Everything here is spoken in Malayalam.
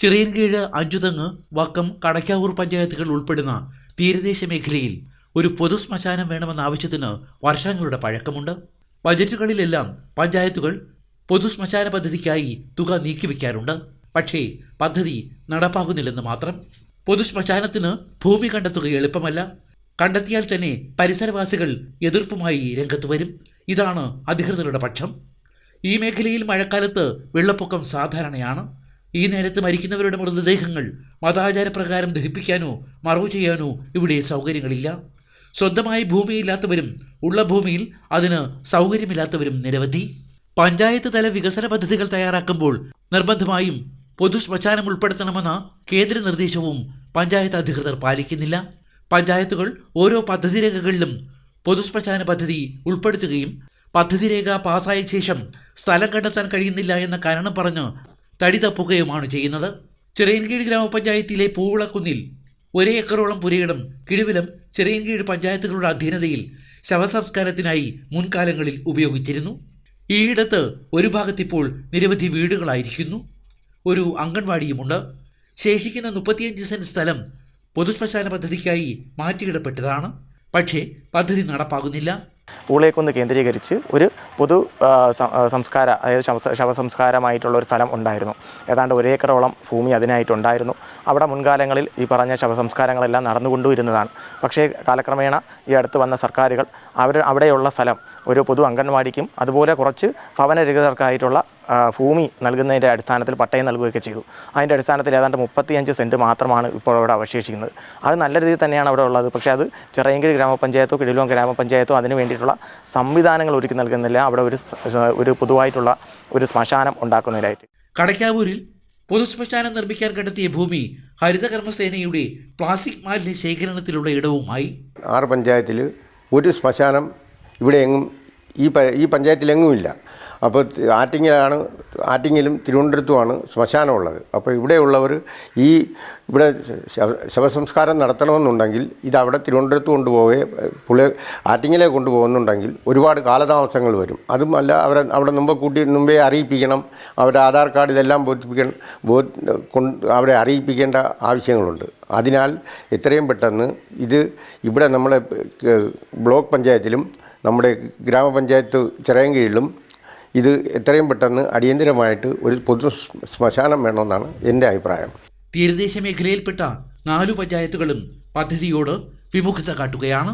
ചിറയൻകീഴ് അഞ്ചുതങ്ങ് വക്കം കടയ്ക്കാവൂർ പഞ്ചായത്തുകൾ ഉൾപ്പെടുന്ന തീരദേശ മേഖലയിൽ ഒരു പൊതു ശ്മശാനം വേണമെന്ന ആവശ്യത്തിന് വർഷങ്ങളുടെ പഴക്കമുണ്ട്. ബജറ്റുകളിലെല്ലാം പഞ്ചായത്തുകൾ പൊതു ശ്മശാന പദ്ധതിക്കായി തുക നീക്കിവെക്കാറുണ്ട്. പക്ഷേ പദ്ധതി നടപ്പാകുന്നില്ലെന്ന് മാത്രം. പൊതു ശ്മശാനത്തിന് ഭൂമി കണ്ടെത്തുക എളുപ്പമല്ല. കണ്ടെത്തിയാൽ തന്നെ പരിസരവാസികൾ എതിർപ്പുമായി രംഗത്ത് വരും. ഇതാണ് അധികൃതരുടെ പക്ഷം. ഈ മേഖലയിൽ മഴക്കാലത്ത് വെള്ളപ്പൊക്കം സാധാരണയാണ്. ഈ നേരത്ത് മരിക്കുന്നവരുടെ മൃതദേഹങ്ങൾ മതാചാരപ്രകാരം ദഹിപ്പിക്കാനോ മറവ് ചെയ്യാനോ ഇവിടെ സൗകര്യങ്ങളില്ല. സ്വന്തമായി ഭൂമിയില്ലാത്തവരും ഉള്ള ഭൂമിയിൽ അതിന് സൗകര്യമില്ലാത്തവരും നിരവധി. പഞ്ചായത്ത് തല വികസന പദ്ധതികൾ തയ്യാറാക്കുമ്പോൾ നിർബന്ധമായും പൊതു ശ്മശാനം ഉൾപ്പെടുത്തണമെന്ന കേന്ദ്ര നിർദ്ദേശവും പഞ്ചായത്ത് അധികൃതർ പാലിക്കുന്നില്ല. പഞ്ചായത്തുകൾ ഓരോ പദ്ധതി രേഖകളിലും പൊതു ശ്മശാന പദ്ധതി ഉൾപ്പെടുത്തുകയും പദ്ധതി രേഖ പാസ്സായ ശേഷം സ്ഥലം കണ്ടെത്താൻ കഴിയുന്നില്ല എന്ന കാരണം പറഞ്ഞ് തടി തപ്പുകയുമാണ് ചെയ്യുന്നത്. ചിറയൻകീഴ് ഗ്രാമപഞ്ചായത്തിലെ പൂവിളക്കുന്നിൽ ഒരേ ഏക്കറോളം പുരയിടം കിഴുവിലം ചിറയൻകീഴ് പഞ്ചായത്തുകളുടെ അധീനതയിൽ ശവസംസ്കാരത്തിനായി മുൻകാലങ്ങളിൽ ഉപയോഗിച്ചിരുന്നു. ഈയിടത്ത് ഒരു ഭാഗത്തിപ്പോൾ നിരവധി വീടുകളായിരിക്കുന്നു. ഒരു അംഗൻവാടിയുമുണ്ട്. ശേഷിക്കുന്ന മുപ്പത്തിയഞ്ച് സെന്റ് സ്ഥലം പൊതുശ്മശാന പദ്ധതിക്കായി മാറ്റിയിടപ്പെട്ടതാണ്. പക്ഷേ പദ്ധതി നടപ്പാകുന്നില്ല. ഊളേക്കുന്ന് കേന്ദ്രീകരിച്ച് ഒരു പൊതു സംസ്കാര അതായത് ശവ ശവസംസ്കാരമായിട്ടുള്ള ഒരു സ്ഥലം ഉണ്ടായിരുന്നു. ഏതാണ്ട് ഒരേക്കറോളം ഭൂമി അതിനായിട്ടുണ്ടായിരുന്നു. അവിടെ മുൻകാലങ്ങളിൽ ഈ പറഞ്ഞ ശവസംസ്കാരങ്ങളെല്ലാം നടന്നുകൊണ്ടുവരുന്നതാണ്. പക്ഷേ കാലക്രമേണ ഈ അടുത്ത് വന്ന സർക്കാരുകൾ അവർ അവിടെയുള്ള സ്ഥലം ഒരു പൊതു അംഗൻവാടിക്കും അതുപോലെ കുറച്ച് ഭവനരഹിതർക്കായിട്ടുള്ള ഭൂമി നൽകുന്നതിന്റെ അടിസ്ഥാനത്തിൽ പട്ടയം നൽകുകയൊക്കെ ചെയ്തു. അതിന്റെ അടിസ്ഥാനത്തിൽ ഏതാണ്ട് മുപ്പത്തിയഞ്ച് സെന്റ് മാത്രമാണ് ഇപ്പോൾ അവിടെ അവശേഷിക്കുന്നത്. അത് നല്ല രീതിയിൽ തന്നെയാണ് അവിടെ ഉള്ളത്. പക്ഷേ അത് ചിറയൻകീഴ് ഗ്രാമപഞ്ചായത്തോ കിടിലോം ഗ്രാമപഞ്ചായത്തോ അതിന് വേണ്ടിയിട്ടുള്ള സംവിധാനങ്ങൾ ഒരുക്കി നൽകുന്നില്ല. അവിടെ ഒരു ഒരു പൊതുവായിട്ടുള്ള ഒരു ശ്മശാനം ഉണ്ടാക്കുന്നതിനായിട്ട് കടയ്ക്കാവൂരിൽ പൊതുശ്മശാനം നിർമ്മിക്കാൻ കണ്ടെത്തിയ ഭൂമി ഹരിതകർമ്മസേനയുടെ പ്ലാസ്റ്റിക് മാലിന്യ ശേഖരണത്തിലുള്ള ഇടവുമായി. ആറ് പഞ്ചായത്തിൽ ഒരു ശ്മശാനം ഇവിടെ എങ്ങും ഈ പ- ഈ പഞ്ചായത്തിലെങ്ങുമില്ല. അപ്പോൾ ആറ്റിങ്ങിലാണ് ആറ്റിങ്ങിലും തിരുവനന്തപുരത്തുമാണ് ശ്മശാനമുള്ളത്. അപ്പോൾ ഇവിടെയുള്ളവർ ഈ ഇവിടെ ശവ ശവസംസ്കാരം നടത്തണമെന്നുണ്ടെങ്കിൽ ഇത് അവിടെ തിരുവനന്തപുരത്ത് കൊണ്ടുപോവേ പുള്ളി ആറ്റിങ്ങിലെ കൊണ്ടുപോകുന്നുണ്ടെങ്കിൽ ഒരുപാട് കാലതാമസങ്ങൾ വരും. അതുമല്ല അവരെ അവിടെ മുമ്പ് കൂട്ടി മുമ്പേ അറിയിപ്പിക്കണം. അവരുടെ ആധാർ കാർഡ് ഇതെല്ലാം ബോധിപ്പിക്കണം ബോ അവരെ അറിയിപ്പിക്കേണ്ട ആവശ്യങ്ങളുണ്ട്. അതിനാൽ എത്രയും പെട്ടെന്ന് ഇത് ഇവിടെ നമ്മളെ ബ്ലോക്ക് പഞ്ചായത്തിലും നമ്മുടെ ഗ്രാമപഞ്ചായത്ത് ചിറയൻകീഴിലും ഇത് എത്രയും പെട്ടെന്ന് അടിയന്തിരമായിട്ട് ഒരു പൊതു ശ്മശാനം വേണമെന്നാണ് എന്റെ അഭിപ്രായം. തീരദേശ മേഖലയിൽപ്പെട്ട നാലു പഞ്ചായത്തുകളും പദ്ധതിയോട് വിമുഖത കാട്ടുകയാണ്.